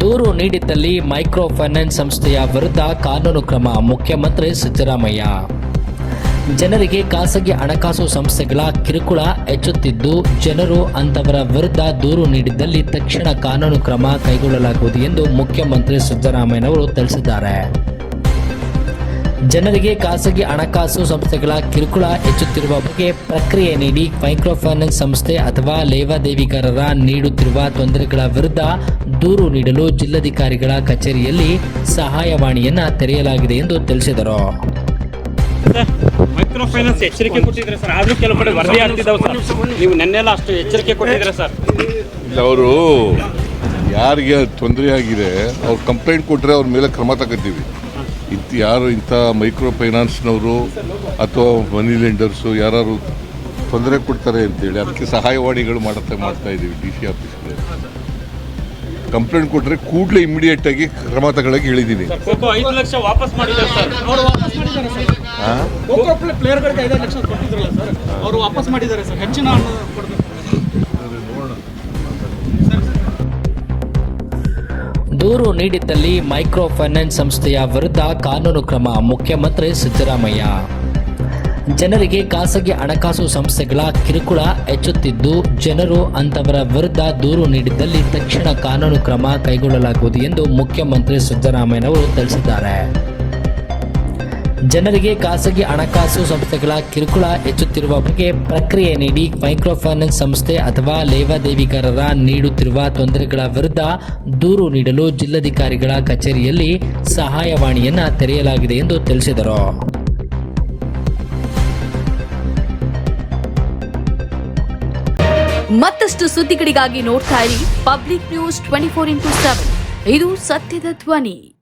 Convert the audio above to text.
ದೂರು ನೀಡಿದ್ದಲ್ಲಿ micro finance ಸಂಸ್ಥೆಯ ವಿರುದ್ಧ ಕಾನೂನು ಕ್ರಮ. ಮುಖ್ಯಮಂತ್ರಿ ಸಿದ್ದರಾಮಯ್ಯ. ಜನರಿಗೆ ಖಾಸಗಿ ಹಣಕಾಸು ಸಂಸ್ಥೆಗಳ ಕಿರುಕುಳ ಹೆಚ್ಚುತ್ತಿದ್ದು, ಜನರು ಅಂತವರ ವಿರುದ್ಧ ದೂರು ನೀಡಿದ್ದಲ್ಲಿ ತಕ್ಷಣ ಕಾನೂನು ಕ್ರಮ ಕೈಗೊಳ್ಳಲಾಗುವುದು ಎಂದು ಮುಖ್ಯಮಂತ್ರಿ ಸಿದ್ದರಾಮಯ್ಯನವರು ತಿಳಿಸಿದ್ದಾರೆ. ಜನರಿಗೆ ಖಾಸಗಿ ಹಣಕಾಸು ಸಂಸ್ಥೆಗಳ ಕಿರುಕುಳ ಹೆಚ್ಚುತ್ತಿರುವ ಬಗ್ಗೆ ಪ್ರಕ್ರಿಯೆ ನೀಡಿ ಮೈಕ್ರೋ ಫೈನಾನ್ಸ್ ಸಂಸ್ಥೆ ಅಥವಾ ಲೇವಾದೇವಿಗಾರರ ನೀಡುತ್ತಿರುವ ತೊಂದರೆಗಳ ವಿರುದ್ಧ ದೂರು ನೀಡಲು ಜಿಲ್ಲಾಧಿಕಾರಿಗಳ ಕಚೇರಿಯಲ್ಲಿ ಸಹಾಯವಾಣಿಯನ್ನ ತೆರೆಯಲಾಗಿದೆ ಎಂದು ತಿಳಿಸಿದರು. ಸರ್ ಮೈಕ್ರೋ ಫೈನಾನ್ಸ್ ಎಚ್ಚರಿಕೆ ಕೊಟ್ಟಿದ್ರೆ ಸರ್ ಆದ್ರೂ ಕೆಲವು ಕಡೆ ವರದಿ ಆಗ್ತಿದ್ದಾವೆ ಸರ್. ನೀವು ನೆನ್ನೆಲ್ಲ ಅಷ್ಟು ಎಚ್ಚರಿಕೆ ಕೊಟ್ಟಿದ್ರೆ ಸರ್. ಇಲ್ಲ ಅವರು ಯಾರಿಗೆ ತೊಂದರೆ ಆಗಿದೆ ಅವ್ರು ಕಂಪ್ಲೇಂಟ್ ಕೊಟ್ಟರೆ ಅವ್ರ ಮೇಲೆ ಕ್ರಮ ತಗೋತೀವಿ. ಇಂಥ ಯಾರು ಇಂಥ ಮೈಕ್ರೋ ಫೈನಾನ್ಸ್ನವರು ಅಥವಾ ಮನಿ ಲೆಂಡರ್ಸು ಯಾರು ತೊಂದರೆ ಕೊಡ್ತಾರೆ ಅಂತೇಳಿ ಅದಕ್ಕೆ ಸಹಾಯವಾಣಿಗಳು ಮಾಡುತ್ತೆ ಮಾಡ್ತಾ ಇದ್ದೀವಿ ಡಿ ಸಿ ಆಫೀಸ್ಗೆ ಕಂಪ್ಲೇಂಟ್ ಕೊಟ್ಟರೆ ಕೂಡಲೇ ಇಮಿಡಿಯೇಟಾಗಿ ಕ್ರಮ ತಗೊಳಕ್ಕೆ ಹೇಳಿದ್ದೀನಿ ಸರ್. ದೂರು ನೀಡಿದ್ದಲ್ಲಿ ಮೈಕ್ರೋ ಫೈನಾನ್ಸ್ ಸಂಸ್ಥೆಯ ವಿರುದ್ಧ ಕಾನೂನು ಕ್ರಮ. ಮುಖ್ಯಮಂತ್ರಿ ಸಿದ್ದರಾಮಯ್ಯ ಜನರಿಗೆ ಖಾಸಗಿ ಹಣಕಾಸು ಸಂಸ್ಥೆಗಳ ಕಿರುಕುಳ ಹೆಚ್ಚುತ್ತಿದ್ದು, ಜನರು ಅಂತವರ ವಿರುದ್ಧ ದೂರು ನೀಡಿದ್ದಲ್ಲಿ ತಕ್ಷಣ ಕಾನೂನು ಕ್ರಮ ಕೈಗೊಳ್ಳಲಾಗುವುದು ಎಂದು ಮುಖ್ಯಮಂತ್ರಿ ಸಿದ್ದರಾಮಯ್ಯನವರು ತಿಳಿಸಿದ್ದಾರೆ. ಜನರಿಗೆ ಖಾಸಗಿ ಹಣಕಾಸು ಸಂಸ್ಥೆಗಳ ಕಿರುಕುಳ ಹೆಚ್ಚುತ್ತಿರುವ ಬಗ್ಗೆ ಪ್ರಕ್ರಿಯೆ ನೀಡಿ ಮೈಕ್ರೋ ಫೈನಾನ್ಸ್ ಸಂಸ್ಥೆ ಅಥವಾ ಲೇವಾದೇವಿಗಾರರ ನೀಡುತ್ತಿರುವ ತೊಂದರೆಗಳ ವಿರುದ್ಧ ದೂರು ನೀಡಲು ಜಿಲ್ಲಾಧಿಕಾರಿಗಳ ಕಚೇರಿಯಲ್ಲಿ ಸಹಾಯವಾಣಿಯನ್ನ ತೆರೆಯಲಾಗಿದೆ ಎಂದು ತಿಳಿಸಿದರು. ಮತ್ತಷ್ಟು ಸುದ್ದಿಗಳಿಗಾಗಿ ನೋಡ್ತಾ ಇರಿ public news twenty four into seven. ಇದು ಸತ್ಯದ ಧ್ವನಿ.